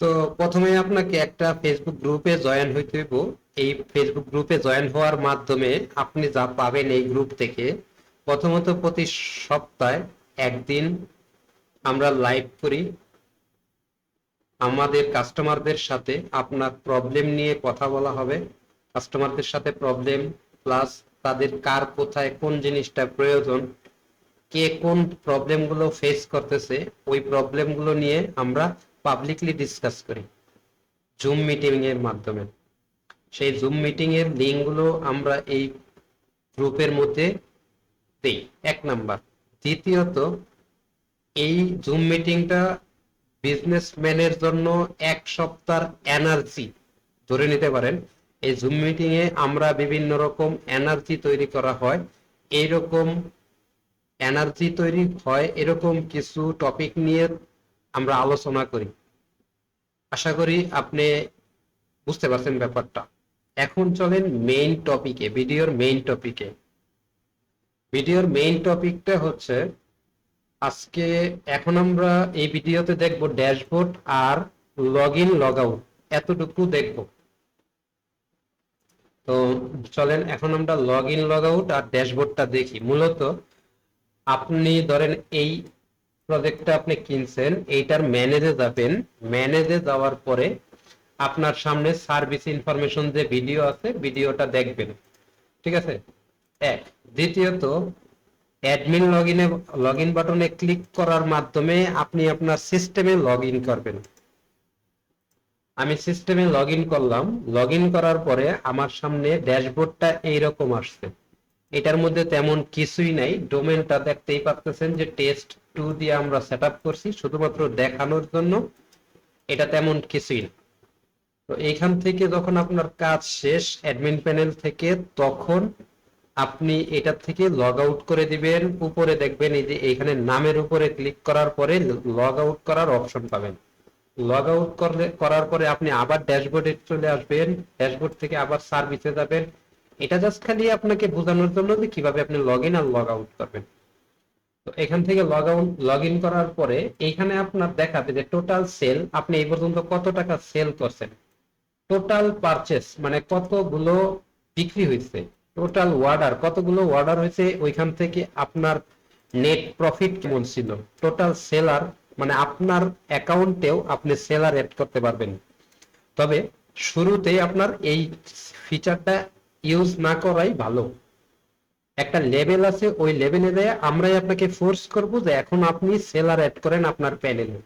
তো প্রথমে আপনাকে একটা ফেসবুক গ্রুপে জয়েন হইতে হইব। এই ফেসবুক গ্রুপে জয়েন হওয়ার মাধ্যমে আপনি যা পাবেন এই গ্রুপ থেকে, প্রথমত প্রতি সপ্তাহে একদিন আমরা লাইভ করি। আমাদের কাস্টমারদের সাথে আপনার প্রবলেম নিয়ে কথা বলা হবে। কাস্টমারদের সাথে প্রবলেম প্লাস তাদের কার কোথায়, কোন জিনিসটা প্রয়োজন, কে কোন প্রবলেমগুলো ফেস করতেছে, ওই প্রবলেমগুলো নিয়ে আমরা পাবলিকলি ডিসকাস করি। জুম মিটিং এর মাধ্যমে। সেই জুম মিটিং এর লিঙ্কগুলো আমরা এই গ্রুপের মধ্যে দেই। এক নাম্বার। দ্বিতীয়ত, এই জুম মিটিংটা বিজনেসম্যানের জন্য এক সপ্তাহ এনার্জি ধরে নিতে পারেন, এই জুম মিটিং এ আমরা বিভিন্ন রকম এনার্জি তৈরি করা হয়। এইরকম এনার্জি তৈরি হয়, এরকম কিছু টপিক নিয়ে আমরা আলোচনা করি। আশা করি আপনি বুঝতে পারছেন ব্যাপারটা। এখন চলেন মেইন টপিকে ভিডিওর মেইন টপিকে ভিডিওর মেইন টপিকটা হচ্ছে, আজকে এখন আমরা এই ভিডিওতে দেখব ড্যাশবোর্ড আর লগ ইন লগ আউট এতটুকু দেখব। তো চলেন, এখন আমরা লগ ইন লগ আউট আর ড্যাশবোর্ডটা দেখি। মূলত আপনি ধরেন এই প্রজেক্টটা আপনি কিনছেন, এইটার ম্যানেজে যাবেন। ম্যানেজে যাওয়ার পরে আপনার সামনে সার্ভিস ইনফরমেশন যে ভিডিও আছে ভিডিওটা দেখবেন। ঠিক আছে? এক। দ্বিতীয়ত অ্যাডমিন লগ ইনে লগ ইন বাটনে ক্লিক করার মাধ্যমে আপনি আপনার সিস্টেমে লগ ইন করবেন। আমি সিস্টেমে লগ ইন করলাম। লগ ইন করার পরে আমার সামনে ড্যাশবোর্ডটা এইরকম আসছে। এটার মধ্যে তেমন কিছুই নাই। ডোমেনটা দেখতেই পাচ্ছেন যে টেস্ট টু দিয়ে আমরা সেট করছি, শুধুমাত্র দেখানোর জন্য। এটা তেমন কিছুই না। তো এইখান থেকে যখন আপনার কাজ শেষ অ্যাডমিন প্যানেল থেকে, তখন আপনি এটা থেকে লগ আউট করে দিবেন। উপরে দেখবেন এই যে এখানে নামের উপরে ক্লিক করার পরে লগ আউট করার অপশন পাবেন। লগ আউট করলে, করার পরে আপনি আবার ড্যাশবোর্ডে চলে আসবেন। ড্যাশবোর্ড থেকে আবার সার্ভিসে যাবেন। এটা জাস্ট খালি আপনাকে বোঝানোর জন্য যে কীভাবে আপনি লগ ইন আর লগ আউট করবেন। তো এখান থেকে লগ আউট লগ ইন করার পরে এইখানে আপনার দেখাবে যে টোটাল সেল আপনি এই পর্যন্ত কত টাকা সেল করছেন। টোটাল পারচেস মানে কতগুলো বিক্রি হয়েছে। টোটাল অর্ডার কতগুলো অর্ডার হয়েছে, ওইখান থেকে আপনার নেট প্রফিট কেমন ছিল। টোটাল সেলার মানে আপনার অ্যাকাউন্টেও আপনি সেলার অ্যাড করতে পারবেন। তবে শুরুতেই আপনার এই ফিচারটা ইউজ না করাই ভালো। একটা লেভেল আছে, ওই লেভেলে দেয় আমরাই আপনাকে ফোর্স করব যে এখন আপনি সেলার অ্যাড করেন আপনার প্যানেলে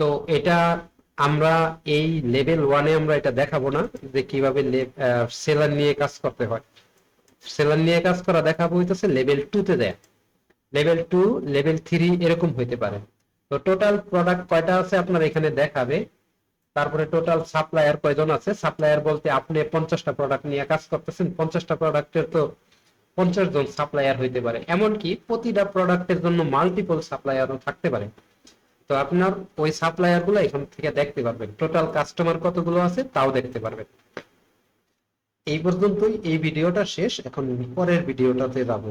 তো এটা আমরা এই লেভেল ওয়ানে আমরা এটা দেখাবো না, যে কীভাবে সেলার নিয়ে কাজ করতে হয়। সেলার নিয়ে কাজ করা দেখাবো হইতেছে লেভেল টু তে দেয়। লেভেল টু লেভেল থ্রি এরকম হইতে পারে। তো টোটাল প্রোডাক্ট কয়টা আছে আপনার এখানে দেখাবে। তারপরে টোটাল সাপ্লায়ার কয়জন আছে? সাপ্লায়ার বলতে আপনি পঞ্চাশটা প্রোডাক্ট নিয়ে কাজ করতেছেন। পঞ্চাশটা প্রোডাক্টের তো পঞ্চাশ জন সাপ্লায়ার হইতে পারে। এমনকি প্রতিটা প্রোডাক্টের জন্য মাল্টিপল সাপ্লায়ারও থাকতে পারে। তো আপনার ওই সাপ্লায়ারগুলো এখান থেকে দেখতে পারবেন। টোটাল কাস্টমার কতগুলো আছে তাও দেখতে পারবেন। এই পর্যন্তই এই ভিডিওটা শেষ। এখন পরের ভিডিওটাতে যাব।